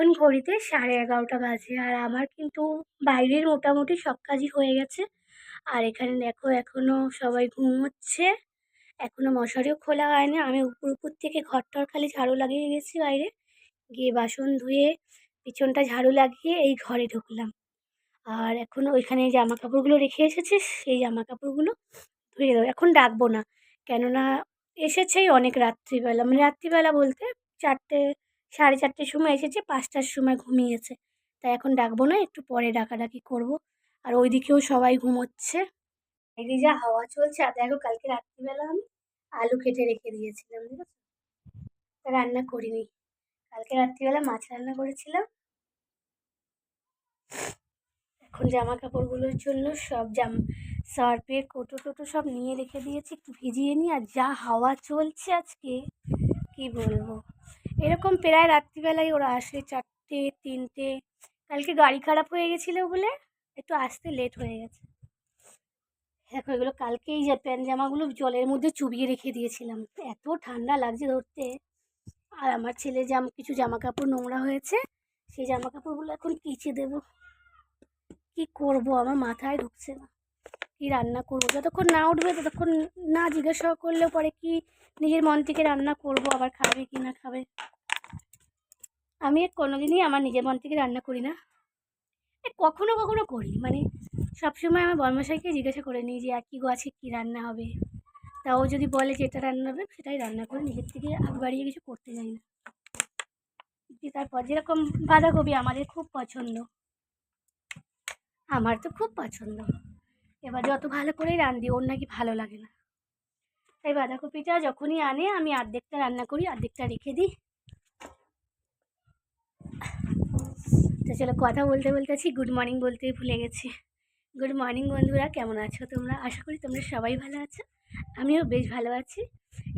এখন ঘড়িতে সাড়ে এগারোটা বাজে আর আমার কিন্তু বাইরের মোটামুটি সব কাজই হয়ে গেছে। আর এখানে দেখো এখনও সবাই ঘুমোচ্ছে। এখনও মশারিও খোলা হয়নি। আমি উপর উপর থেকে ঘরটর খালি ঝাড়ু লাগিয়ে গেছি বাইরে। গিয়ে বাসন ধুয়ে পিছনটা ঝাড়ু লাগিয়ে এই ঘরে ঢুকলাম। আর এখন ওইখানে জামা কাপড়গুলো রেখে এসেছি, সেই জামা কাপড়গুলো ধুয়ে দেবো। এখন ডাকবো না। কেননা এসেছেই অনেক রাত্রিবেলা। মানে রাত্রিবেলা বলতে চারটে সাড়ে চারটের সময় এসেছে, পাঁচটার সময় ঘুমিয়েছে। তাই এখন ডাকবো না, একটু পরে ডাকাডাকি করব। আর ওইদিকেও সবাই ঘুমোচ্ছে। বাইরে যা হাওয়া চলছে, আর দেখো কালকে রাত্রিবেলা আমি আলু কেটে রেখে দিয়েছিলাম, ঠিক আছে? তা রান্না করিনি। কালকে রাত্রিবেলা মাছ রান্না করেছিলাম। এখন জামা কাপড়গুলোর জন্য সব জাম সার্ফের কোটো টোটো সব নিয়ে রেখে দিয়েছি, একটু ভিজিয়ে নিই আর যা হাওয়া চলছে আজকে, কি বলব? এরকম প্রায় রাত্রিবেলায় ওরা আসে চারটে, তিনটে। কালকে গাড়ি খারাপ হয়ে গেছিল বলে একটু আসতে লেট হয়ে গেছে। দেখো, এগুলো কালকেই যে প্যান্ট জামাগুলো জলের মধ্যে চুবিয়ে রেখে দিয়েছিলাম। এত ঠান্ডা লাগছে ধরতে। আর আমার ছেলে জাম, কিছু জামা কাপড় নোংরা হয়েছে। সেই জামা কাপড়গুলো এখন কেচে দেবো। কি করব? আমার মাথায় ঢুকছে না। কি রান্না করব? যতক্ষণ না উঠবে, ততক্ষণ না জিজ্ঞাসা করলেও পরে কি নিজের মন থেকে রান্না করব? আবার খাবে কি না খাবে? আমি কোনোদিনই আমার নিজের মন থেকে রান্না করি না। কখনো কখনো করি। মানে সবসময় আমার বর্মশাইকে জিজ্ঞাসা করে নিই যে কি গো আছে কী রান্না হবে? তা ও যদি বলে যে, এটা রান্না হবে, সেটাই রান্না করে নিজের থেকে আগ বাড়িয়ে কিছু করতে যাই না। তারপর যেরকম বাঁধাকপি আমাদের খুব পছন্দ। আমার তো খুব পছন্দ। এবার যত ভালো করেই রান্ধি ওর নাকি ভালো লাগে না। তাই বাঁধাকপিটা যখনই আনে, আমি অর্ধেকটা রান্না করি অর্ধেকটা রেখে দিই। তো চলো কথা বলতে বলতে আছি। গুড মর্নিং বলতেই ভুলে গেছি। গুড মর্নিং বন্ধুরা, কেমন আছো তোমরা? আশা করি তোমরা সবাই ভালো আছো। আমিও বেশ ভালো আছি।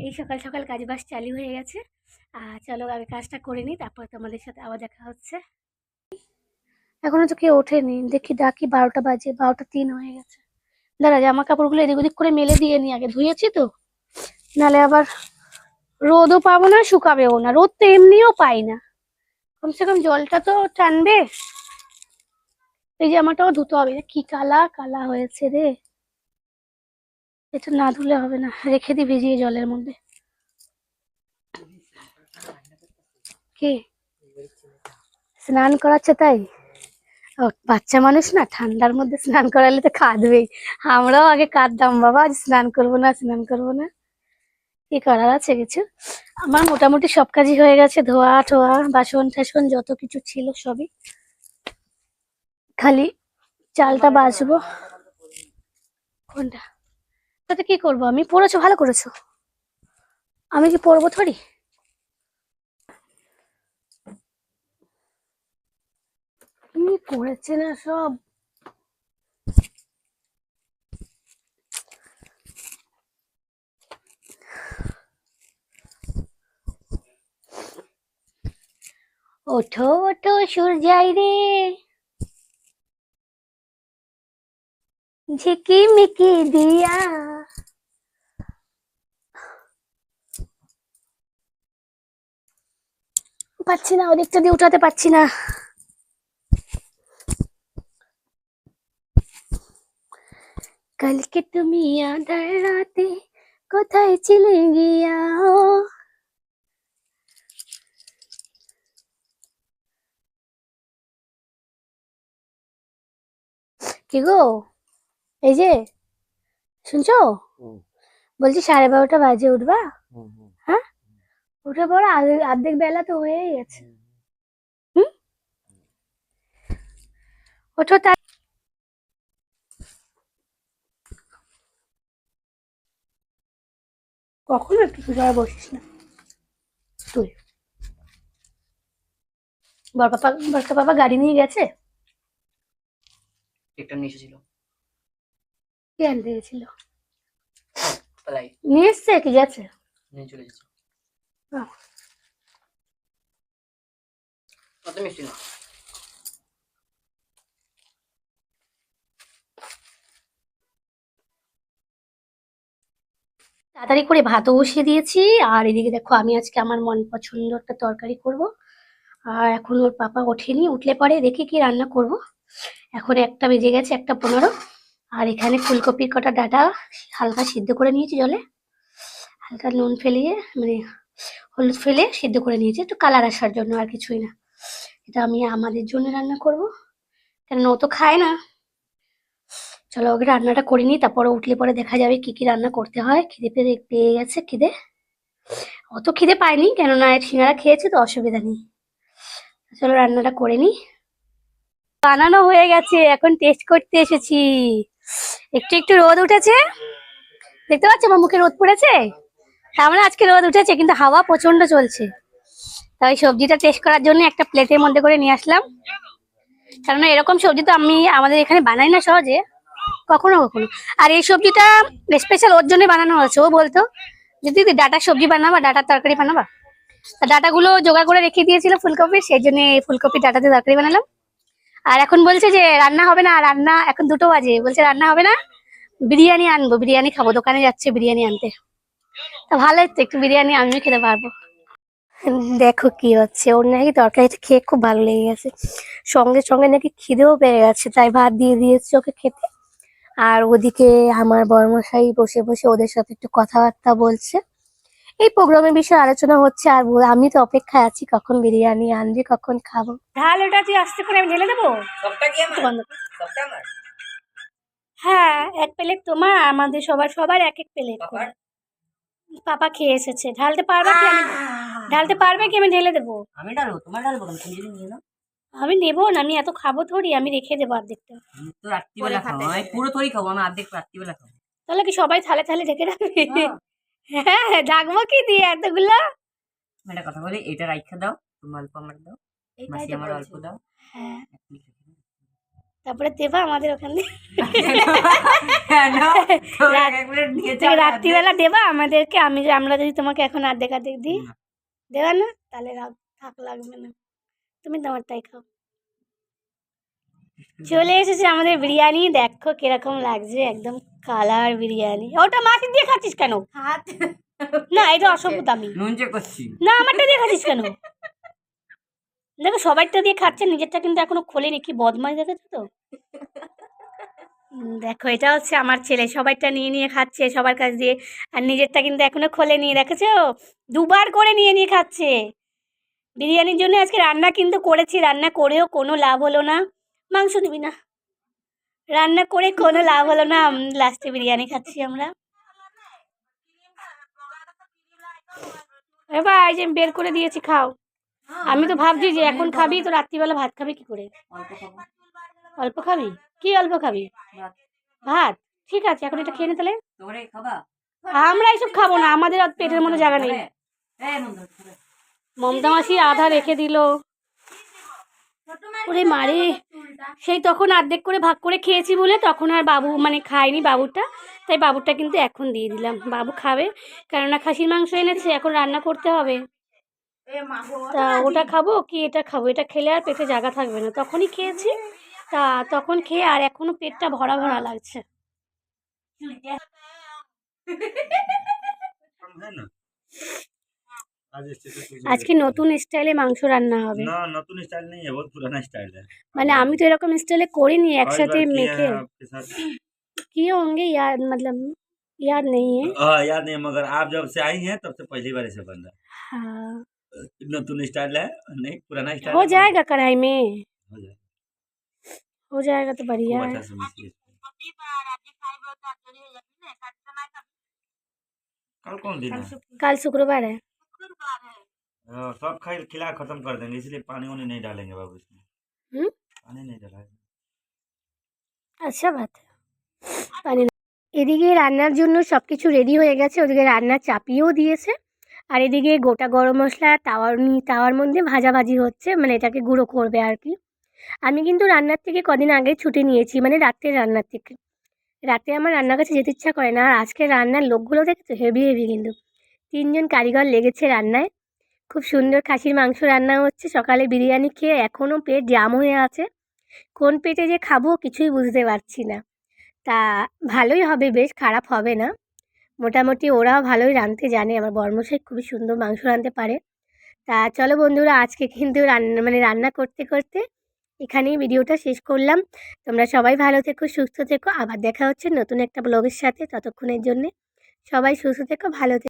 এই সকাল সকাল কাজ বাস চালু হয়ে গেছে। আর চলো আগে কাজটা করে নিই, তারপর তোমাদের সাথে আবার দেখা হচ্ছে। এখনও তো কেউ ওঠেনি। দেখি, ডাকি বারোটা বাজে, বারোটা তিন হয়ে গেছে। দাঁড়া, জামা কাপড়গুলো এদিক ওদিক করে মেলে দিয়ে নি। আগে ধুয়েছি তো। নালে আবার রোদও পাবো না, শুকাবেও না। রোদ তো এমনিও পাই না। কমসে কম জলটা তো টানবে। এই জামাটাও ধুতে হবে। কি কালা কালা হয়েছে রে। এটা না ধুলে হবে না। রেখে দিই ভিজিয়ে জলের মধ্যে। কে? স্নান করাচ্ছে তাই? বাচ্চা মানুষ না, ঠান্ডার মধ্যে স্নান করালে তো কাঁদবেই। আমরাও আগে কাঁদতাম, বাবা, আজ স্নান করব না, স্নান করব না। কি করার আছে কিছু? আমার মোটামুটি সব কাজই হয়ে গেছে। ধোয়া, ঠোয়া, বাসন টাসন যত কিছু ছিল সবই। খালি চালটা বাছবো কোনটা? তাতে কি করব আমি? পড়েছো, ভালো করেছ। আমি কি পড়ব থরি কি করেছে না সব। ওঠো ওঠো সূর্যাই রে। ঝিকিমিকি দিয়া। পাচ্ছি না, ওদিকটা দিয়ে উঠাতে পারছি না। কালকে তুমি আধার রাতে কোথায় ছিলে গিয়া ও কি গো এই যে শুনছো? বলছি সাড়ে বারোটা বাজে উঠবা? হ্যাঁ? উঠে পড়ো অর্ধেক বেলা তো হয়েই গেছে। হুম ওঠো তাই কখনো একটু সোজা বসিস না। তুই। বড় পাপা বড়কা পাপা গাড়ি নিয়ে গেছে? নিয়ে এসেছিল। কে আনতে গেছিল? পালাই নিয়ে এসছে কি গেছে? নিয়ে চলে। অত মিষ্টি না? তাড়াতাড়ি করে ভাতও বসিয়ে দিয়েছি। আর এদিকে দেখো আমি আজকে আমার মন পছন্দ একটা তরকারি করব। আর এখন ওর পাপা ওঠেনি উঠলে পরে দেখি কি রান্না করব। এখন একটা বেজে গেছে একটা পনেরো। আর এখানে ফুলকপির কটা ডাটা হালকা সিদ্ধ করে নিয়েছি জলে। হালকা নুন ফেলিয়ে মানে হলুদ ফেলে সিদ্ধ করে নিয়েছি। একটু কালার আসার জন্য আর কিছুই না। এটা আমি আমাদের জন্য রান্না করব। কেন ও তো খায় না। চলো ওকে রান্নাটা করে নিই, তারপরে উঠলে পরে দেখা যাবে কি কি রান্না করতে হয়। খিদে পেয়ে পেয়ে গেছে খিদে। অত খিদে পায়নি কেননা সিঙ্গারা খেয়েছে, তো অসুবিধা নেই। চলো রান্নাটা করে নিই। বানানো হয়ে গেছে, এখন টেস্ট করতে এসেছি। একটু একটু রোদ উঠেছে? দেখতে পাচ্ছ আমার মুখে রোদ পড়েছে? তার মানে আজকে রোদ উঠেছে, কিন্তু হাওয়া প্রচণ্ড চলছে। তাই সবজিটা টেস্ট করার জন্য একটা প্লেটের মধ্যে করে নিয়ে আসলাম। কেননা এরকম সবজি তো আমি আমাদের এখানে বানাই না সহজে। কখনো কখনো। আর এই সবজিটা স্পেশাল ওর জন্য বানানো হয়েছে, ও বলতো যদি ডাটা সবজি বানাবা, ডাটার তরকারি বানাবা? ডাটাগুলো জোগাড় করে রেখে দিয়েছিল ফুলকপি, সেই জন্য ফুলকপি ডাটাতে তরকারি বানালাম। আর এখন বলছে যে, রান্না হবে না, রান্না এখন দুটো বাজে। বলছে, রান্না হবে না, বিরিয়ানি আনব, বিরিয়ানি খাব, দোকানে যাচ্ছে বিরিয়ানি আনতে। তা ভালোই তো একটু বিরিয়ানি আমিও খেতে পারব। দেখো কি হচ্ছে, ওর নাকি তরকারিটা খেয়ে খুব ভালো লেগে গেছে। সঙ্গে সঙ্গে নাকি খিদেও পেয়ে গেছে, তাই ভাত দিয়ে দিয়েছে ওকে খেতে। আর ওদিকে আমার বর্মশাই বসে বসে ওদের সাথে একটু কথাবার্তা বলছে। এই প্রোগ্রামের বিষয়ে আলোচনা হচ্ছে আর বল- আমি তো অপেক্ষায় আছি কখন বিরিয়ানি আনবি কখন খাব। ঢাল ওটা তুই আস্তে করে আমি ঢেলে দেবো? হ্যাঁ এক প্লেট তোমার আমাদের সবার সবার এক এক প্লেট পাপা খেয়ে এসেছে। ঢালতে পারবে কি আমি ঢালতে পারবে কি আমি ঢেলে দেবো? আমি ডালবো তোমার কেন? তুমি যদি নিয়ে নাও। আমি নেব না আমি এত খাব থরি আমি রেখে দেবো অর্ধেকটা আমি তো রাত্রিবেলা খাব আমি পুরো থরি খাব আমি অর্ধেক রাত্রিবেলা খাব। তাহলে কি সবাই থালে থালে ঢেকে রাখবে? হ্যাঁ। হ্যাঁ ডাকবো কি দিয়ে এতগুলো? একটা কথা বলি এটা রাইখা দাও তুমি অল্প আমার দাও মাসি আমার অল্প দাও। হ্যাঁ। তারপরে দেবা আমাদের ওখানে। রাত্রিবেলা দেবা আমাদেরকে আমি আমরা যদি তোমাকে এখন অর্ধেক অর্ধেক দিই। না। দেবা না? তাহলে থাক লাগবে না। তুমি তোমারটাই খাও। চলে এসেছে আমাদের বিরিয়ানি দেখো কীরকম লাগছে একদম কালার বিরিয়ানি। ওটা মাটি দিয়ে খাচ্ছিস কেন? হাত। না এটা চেক করছি। না আমারটা দিয়ে খাচ্ছিস কেন? দেখো সবাইটা দিয়ে খাচ্ছে নিজেরটা কিন্তু এখনও খোলেনি। কি বদমাই দেখেছ তো? দেখো এটা হচ্ছে আমার ছেলে। সবাইটা নিয়ে নিয়ে খাচ্ছে সবার কাছ দিয়ে। আর নিজেরটা কিন্তু এখনও খোলেনি দেখেছ? দুবার করে নিয়ে নিয়ে খাচ্ছে। বিরিয়ানির জন্য আজকে রান্না কিন্তু করেছি। রান্না করেও কোনো লাভ হলো না। মাংস দিবি না। রান্না করে কোনো লাভ হলো না। লাস্টে বিরিয়ানি খাচ্ছি আমরা। যে বের করে দিয়েছি, খাও। আমি তো ভাবছি যে এখন খাবি, তো রাত্রিবেলা ভাত খাবি কি করে? অল্প খাবি? কি অল্প খাবি? ভাত। ঠিক আছে, এখন এটা খেয়ে নে তাহলে। আমরা এসব খাব না, আমাদের পেটের মধ্যে জায়গা নেই? মমতা মাসি আধা রেখে দিল। ওরে মারে। সেই তখন অর্ধেক করে ভাগ করে খেয়েছি বলে তখন আর বাবু মানে খায়নি বাবুটা। তাই বাবুটা কিন্তু এখন দিয়ে দিলাম। বাবু খাবে কেননা খাসির মাংস এনেছে এখন রান্না করতে হবে। এ মা গো, তা ওটা খাব কি এটা খাব? এটা খেলে আর পেটে জায়গা থাকবে না। তখনই খেয়েছি। তা তখন খেয়ে আর এখনও পেটটা ভরা ভরা লাগছে। আজকে নতুন স্টাইলে মাংস রান্না হবে ना नतून स्टाइल नहीं है बहुत पुराना स्टाइल है মানে আমি তো এরকম স্টাইলে করিনি कई একসাথে बार किए মেখে हैं आपके साथ किए होंगे याद मतलब याद नहीं है हाँ याद नहीं मगर आप जब से आई हैं तब से पहली बार ऐसे बन रहा हाँ है नतून स्टाइल है नहीं पुराना स्टाइल हो है, जाएगा कढ़ाई में हो जाएगा हो जाएगा तो बढ़िया खूब है अच्छा से मिक्स किए। कल कौन दिन है कल शुक्रवार है हाँ, सब खाई खिला खत्म कर देंगे इसलिए पानी वानी नहीं डालेंगे बाबू इसमें हम्म? पानी नहीं डाला আচ্ছা বাত পানি না। এদিকে রান্নার জন্য সব কিছু রেডি হয়ে গেছে ওদিকে রান্না চাপিয়েও দিয়েছে আর এদিকে গোটা গরম মশলা তাওয়ার নি- তাওয়ার মধ্যে ভাজাভাজি হচ্ছে মানে এটাকে গুঁড়ো করবে আর কি আমি কিন্তু রান্নার থেকে কদিন আগে ছুটি নিয়েছি মানে রাত্রের রান্নার থেকে রাতে আমার রান্নার কাছে যেতে ইচ্ছা করে না আর আজকে রান্নার লোকগুলো দেখেছো হেভি হেভি কিন্তু তিনজন কারিগর লেগেছে রান্নায়। খুব সুন্দর খাসির মাংস রান্না হচ্ছে। সকালে বিরিয়ানি খেয়ে এখনও পেট জাম হয়ে আছে। কোন পেটে যে খাব কিছুই বুঝতে পারছি না। তা ভালোই হবে, বেশ খারাপ হবে না। মোটামুটি ওরাও ভালোই রাঁধতে জানে। আমার বর্মশাই খুবই সুন্দর মাংস রাঁধতে পারে। তা চলো বন্ধুরা, আজকে কিন্তু রান্না মানে রান্না করতে করতে এখানেই ভিডিওটা শেষ করলাম। তোমরা সবাই ভালো থেকো, সুস্থ থেকো। আবার দেখা হচ্ছে নতুন একটা ব্লগের সাথে ততক্ষণের জন্যে। সবাই সুস্থ থেকো, ভালো থেকো।